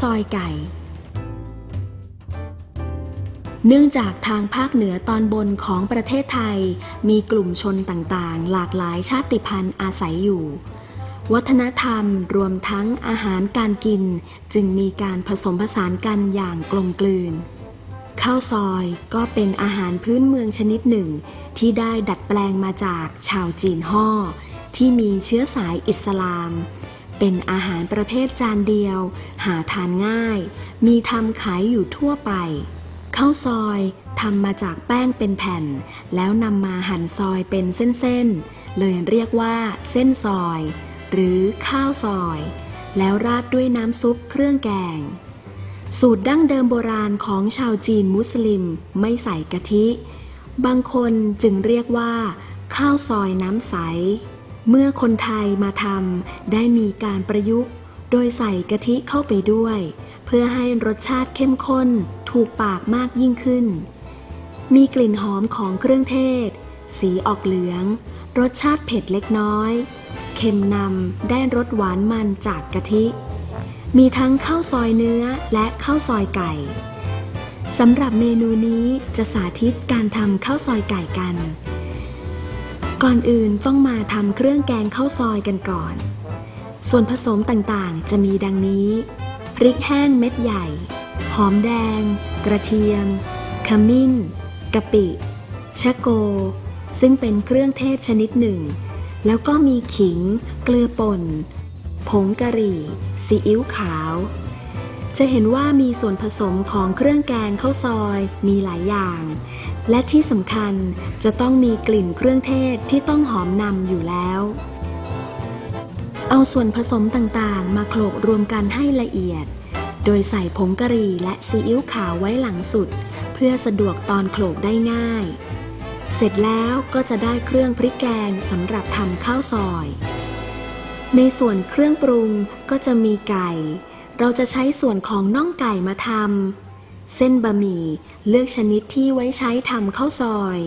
ซอยไก่ เนื่องจากทางภาคเหนือตอนบนของประเทศไทย มีกลุ่มชนต่างๆ หลากหลายชาติพันธุ์อาศัยอยู่ วัฒนธรรมรวมทั้งอาหารการกิน จึงมีการผสมผสานกันอย่างกลมกลืนข้าวซอยก็เป็นอาหารพื้นเมืองชนิดหนึ่ง ที่ได้ดัดแปลงมาจากชาวจีนฮ่อที่มีเชื้อสายอิสลาม เป็นอาหารประเภทจานเดียว หาทานง่าย มีทำขายอยู่ทั่วไปข้าวซอยทำมาจากแป้งเป็นแผ่น แล้วนำมาหั่นซอยเป็นเส้นๆ เลยเรียกว่าเส้นซอย หรือข้าวซอย แล้วราดด้วยน้ำซุปเครื่องแกง สูตรดั้งเดิมโบราณของชาวจีนมุสลิมไม่ใส่กะทิ บางคนจึงเรียกว่า ข้าวซอยน้ำใส เมื่อคนไทยมาทำได้มีการประยุกต์ โดยใส่กะทิเข้าไปด้วย เพื่อให้รสชาติเข้มข้นถูกปากมากยิ่งขึ้น มีกลิ่นหอมของเครื่องเทศ สีออกเหลือง รสชาติเผ็ดเล็กน้อย เค็มนำได้รสหวานมันจากกะทิ มีทั้งข้าวซอยเนื้อและข้าวซอยไก่สำหรับเมนูนี้จะสาธิตการทำข้าวซอยไก่กัน ก่อนอื่นต้องมาทำเครื่องแกงข้าวซอยกันก่อน ส่วนผสมต่างๆ จะมีดังนี้ พริกแห้งเม็ดใหญ่ หอมแดง กระเทียม ขมิ้น กะปิ ชะโก ซึ่งเป็นเครื่องเทศชนิดหนึ่ง แล้วก็มีขิง เกลือป่น ผงกะหรี่ ซีอิ๊วขาว จะเห็นว่ามีส่วนผสมของเครื่องแกงข้าวซอยมีหลายอย่าง และที่สำคัญจะต้องมีกลิ่นเครื่องเทศที่ต้องหอมนำอยู่แล้ว เอาส่วนผสมต่างๆ มาโขลกรวมกันให้ละเอียด โดยใส่ผงกะหรี่และซีอิ๊วขาวไว้หลังสุด เพื่อสะดวกตอนโขลกได้ง่าย เสร็จแล้วก็จะได้เครื่องพริกแกงสำหรับทำข้าวซอย ในส่วนเครื่องปรุงก็จะมีไก่ เราจะใช้ส่วนของน่องไก่มาทำเส้นบะหมี่เลือกชนิดที่ไว้ใช้ทำข้าวซอย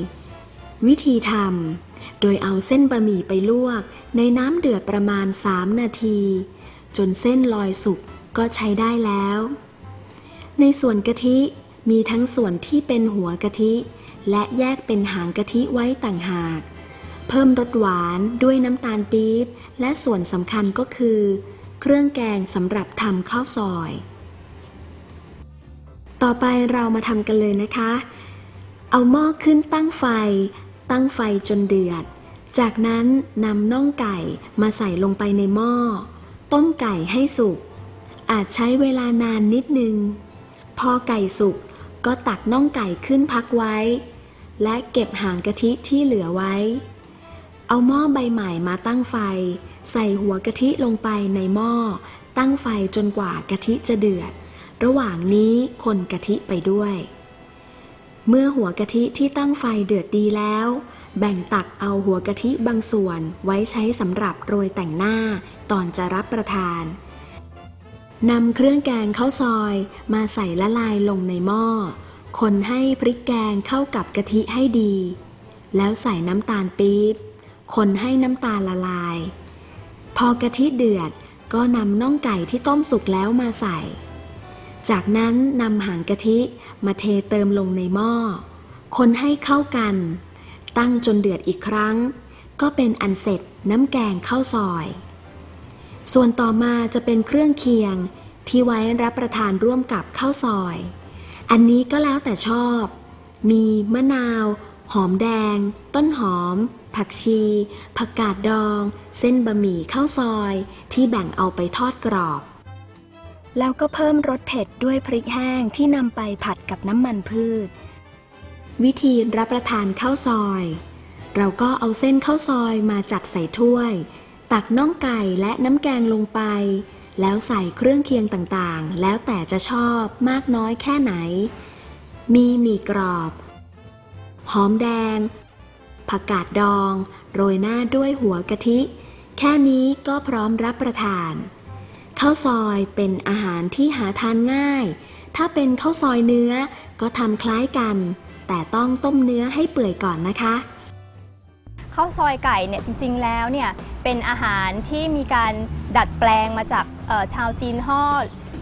วิธีทำโดยเอาเส้นบะหมี่ไปลวก ในน้ำเดือดประมาณ 3 นาที จนเส้นลอยสุกก็ใช้ได้แล้ว ในส่วนกะทิมีทั้งส่วนที่เป็นหัวกะทิ และแยกเป็นหางกะทิไว้ต่างหาก เพิ่มรสหวานด้วยน้ำตาลปี๊บ และส่วนสำคัญก็คือ เครื่องแกงสำหรับทำข้าวซอย ต่อไปเรามาทำกันเลยนะคะ เอาหม้อขึ้นตั้งไฟ ตั้งไฟจนเดือด จากนั้นนำน่องไก่มาใส่ลงไปในหม้อ ต้มไก่ให้สุก อาจใช้เวลานานนิดนึง พอไก่สุกก็ตักน่องไก่ขึ้นพักไว้ และเก็บหางกะทิที่เหลือไว้ เอาหม้อใบใหม่มาตั้งไฟ ใส่หัวกะทิลงไปในหม้อ ตั้งไฟจนกว่ากะทิจะเดือด ระหว่างนี้คนกะทิไปด้วย เมื่อหัวกะทิที่ตั้งไฟเดือดดีแล้ว แบ่งตักเอาหัวกะทิบางส่วนไว้ใช้สำหรับโรยแต่งหน้าตอนจะรับประทานนำเครื่องแกงข้าวซอยมาใส่ละลายลงในหม้อ คนให้พริกแกงเข้ากับกะทิให้ดี แล้วใส่น้ำตาลปี๊บ คนให้น้ำตาลละลาย พอกะทิเดือดก็นำน่องไก่ที่ต้มสุกแล้วมาใส่ จากนั้นนำหางกะทิมาเทเติมลงในหม้อ คนให้เข้ากัน ตั้งจนเดือดอีกครั้ง ก็เป็นอันเสร็จน้ำแกงข้าวซอย ส่วนต่อมาจะเป็นเครื่องเคียงที่ไว้รับประทานร่วมกับข้าวซอย อันนี้ก็แล้วแต่ชอบ มีมะนาว หอมแดง ต้นหอม ผักชี ผักกาดดอง เส้นบะหมี่ข้าวซอย ที่แบ่งเอาไปทอดกรอบ แล้วก็เพิ่มรสเผ็ดด้วยพริกแห้งที่นำไปผัดกับน้ำมันพืช วิธีรับประทานข้าวซอย เราก็เอาเส้นข้าวซอยมาจัดใส่ถ้วย ตักน่องไก่และน้ำแกงลงไป แล้วใส่เครื่องเคียงต่างๆ แล้วแต่จะชอบมากน้อยแค่ไหน มีหมี่กรอบ หอมแดง ผักกาดดอง โรยหน้าด้วยหัวกะทิ แค่นี้ก็พร้อมรับประทาน ข้าวซอยเป็นอาหารที่หาทานง่าย ถ้าเป็นข้าวซอยเนื้อก็ทำคล้ายกัน แต่ต้องต้มเนื้อให้เปื่อยก่อนนะคะข้าวซอยไก่เนี่ยจริง ๆ แล้วเนี่ยเป็นอาหารที่มีการดัดแปลงมาจากชาวจีนฮ่อ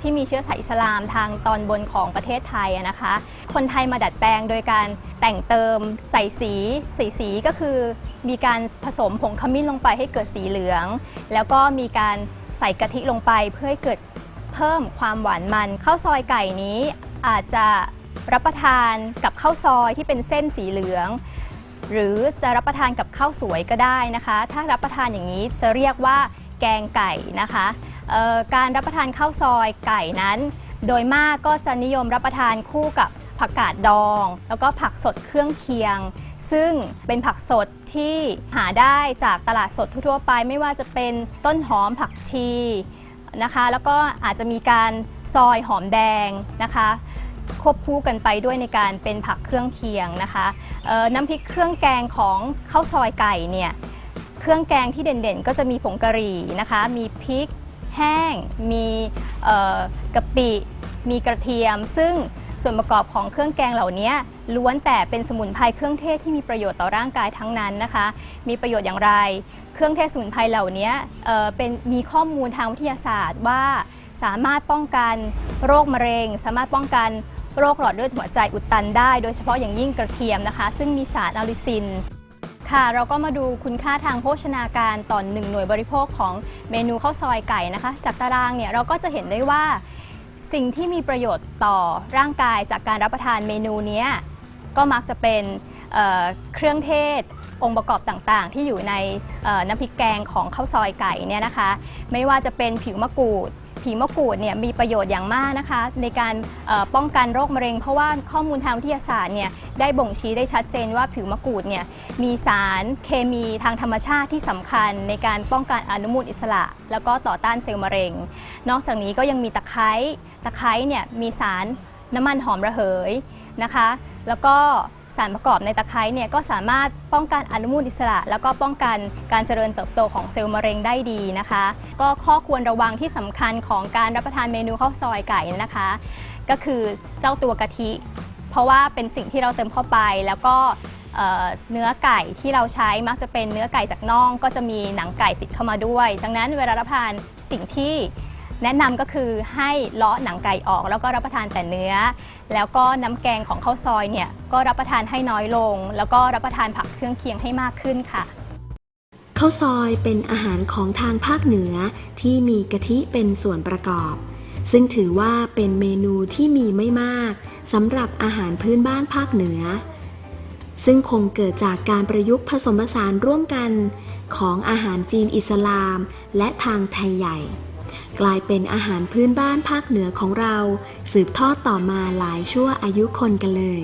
ที่มีเชื้อสายอิสลามทางตอนบนของประเทศไทยนะคะ คนไทยมาดัดแปลงโดยการแต่งเติมใส่สีสีสีก็คือ มีการผสมผงขมิ้นลงไปให้เกิดสีเหลือง แล้วก็มีการใส่กะทิลงไปเพื่อให้เกิดเพิ่มความหวานมันข้าวซอยไก่นี้อาจจะรับประทานกับข้าวซอยที่เป็นเส้นสีเหลือง หรือจะรับประทานกับข้าวสวยก็ได้นะคะ ถ้ารับประทานอย่างนี้จะเรียกว่าแกงไก่นะคะ การรับประทานข้าวซอยไก่นั้น โดยมากก็จะนิยมรับประทานคู่กับผักกาดดอง แล้วก็ผักสดเครื่องเคียง ซึ่งเป็นผักสดที่หาได้จากตลาดสดทั่วไป ไม่ว่าจะเป็นต้นหอมผักชีนะคะ แล้วก็อาจจะมีการซอยหอมแดงนะคะควบคู่กันไปด้วยในการเป็นผักเครื่องเคียงนะคะน้ำพริกเครื่องแกงของข้าวซอยไก่เนี่ยเครื่องแกงที่เด่นๆ ก็จะมีผงกะหรี่นะคะ มีพริก แห้ง มีกะปิ มีกระเทียม ซึ่งส่วนประกอบของเครื่องแกงเหล่านี้ล้วนแต่เป็นสมุนไพรเครื่องเทศที่มีประโยชน์ต่อร่างกายทั้งนั้นนะคะ มีประโยชน์อย่างไร เครื่องเทศสมุนไพรเหล่านี้เอ่อเป็นมีข้อมูลทางวิทยาศาสตร์ว่าสามารถป้องกันโรคมะเร็ง สามารถป้องกันโรคหลอดเลือดหัวใจอุดตันได้ โดยเฉพาะอย่างยิ่งกระเทียมนะคะ ซึ่งมีสารอะลิซิน ค่ะ เราก็มาดูคุณค่าทางโภชนาการต่อหนึ่งหน่วยบริโภคของเมนูข้าวซอยไก่นะคะ จากตารางเนี่ยเราก็จะเห็นได้ว่าสิ่งที่มีประโยชน์ต่อร่างกายจากการรับประทานเมนูนี้ก็มักจะเป็นเเครื่องเทศองค์ประกอบต่างๆ ที่อยู่ในน้ำพริกแกงของข้าวซอยไก่เนี่ยนะคะ ไม่ว่าจะเป็นผิวมะกรูด ผิวมะกรูดเนี่ยมีประโยชน์อย่างมากนะคะ ในการป้องกันโรคมะเร็ง เพราะว่าข้อมูลทางวิทยาศาสตร์เนี่ยได้บ่งชี้ได้ชัดเจนว่าผิวมะกรูดเนี่ยมีสารเคมีทางธรรมชาติที่สำคัญ ในการป้องกันอนุมูลอิสระ แล้วก็ต่อต้านเซลล์มะเร็ง นอกจากนี้ก็ยังมีตะไคร้ตะไคร้เนี่ยมีสารน้ำมันหอมระเหยนะคะ แล้วก็ สารประกอบในตะไคร้เนี่ยก็สามารถป้องกันอนุมูลอิสระ แล้วก็ป้องกันการเจริญเติบโตของเซลล์มะเร็งได้ดีนะคะ ก็ข้อควรระวังที่สำคัญของการรับประทานเมนูข้าวซอยไก่นะคะ ก็คือเจ้าตัวกะทิ เพราะว่าเป็นสิ่งที่เราเติมเข้าไปแล้วก็เอ่อเนื้อไก่ที่เราใช้มักจะเป็นเนื้อไก่จากน่อง ก็จะมีหนังไก่ติดเข้ามาด้วย ดังนั้นเวลารับประทานสิ่งที่ แนะนำก็คือให้เลาะหนังไก่ออก แล้วก็รับประทานแต่เนื้อ แล้วก็น้ำแกงของข้าวซอยเนี่ยก็รับประทานให้น้อยลง แล้วก็รับประทานผักเครื่องเคียงให้มากขึ้นค่ะข้าวซอยเป็นอาหารของทางภาคเหนือที่มีกะทิเป็นส่วนประกอบ ซึ่งถือว่าเป็นเมนูที่มีไม่มากสำหรับอาหารพื้นบ้านภาคเหนือ ซึ่งคงเกิดจากการประยุกต์ผสมผสานร่วมกันของอาหารจีนอิสลาม และทางไทยใหญ่ กลายเป็นอาหารพื้นบ้านภาคเหนือของเรา สืบทอดต่อมาหลายชั่วอายุคนกันเลย